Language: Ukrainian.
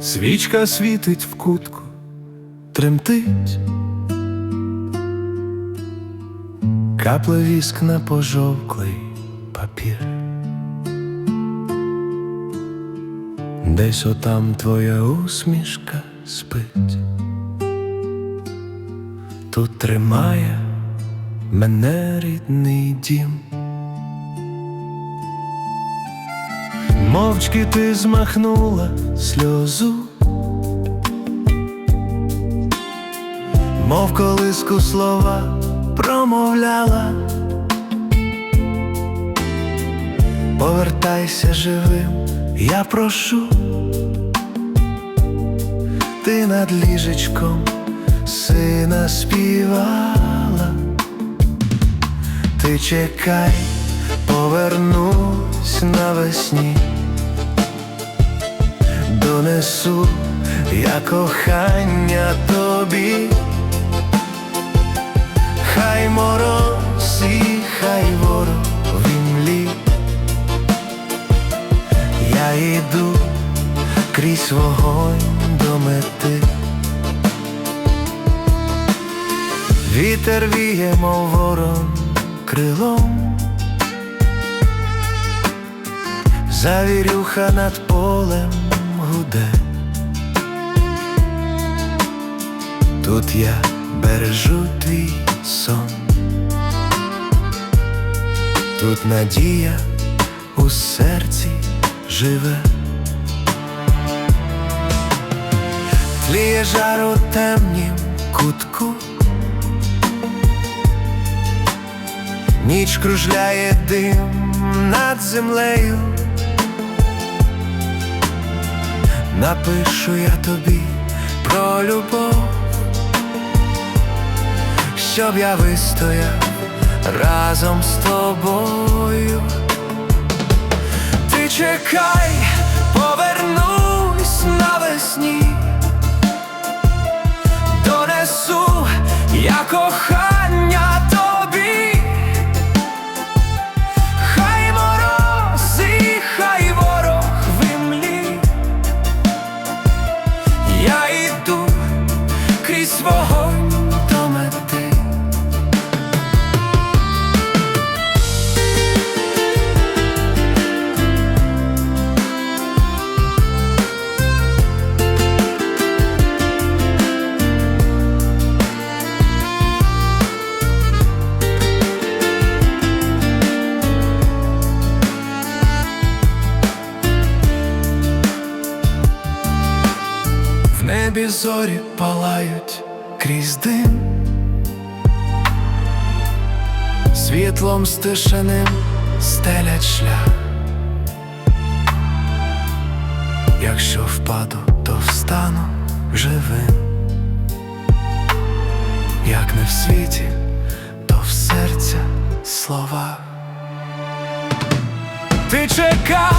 Свічка світить в кутку, тремтить, капле віск на пожовклий папір. Десь отам твоя усмішка спить, тут тримає мене рідний дім. Мовчки ти змахнула сльозу, мов колиску слова промовляла. Повертайся живим, я прошу, ти над ліжечком сина співала, ти чекай, повернусь навесні, донесу я кохання тобі, хай мороз і хай ворог в імлі. Я йду крізь вогонь до мети. Вітер віє, мов ворон крилом, завірюха над полем гуде. Тут я бережу твій сон, тут надія у серці живе. Тліє жар у темнім кутку, ніч кружляє дим над землею. Напишу я тобі про любов, щоб я вистояв разом з тобою. Ти чекай, повернусь навесні, небі зорі палають крізь дим, світлом стишеним стелять шлях. Якщо впаду, то встану живим, як не в світі, то в серця слова. Ти чекати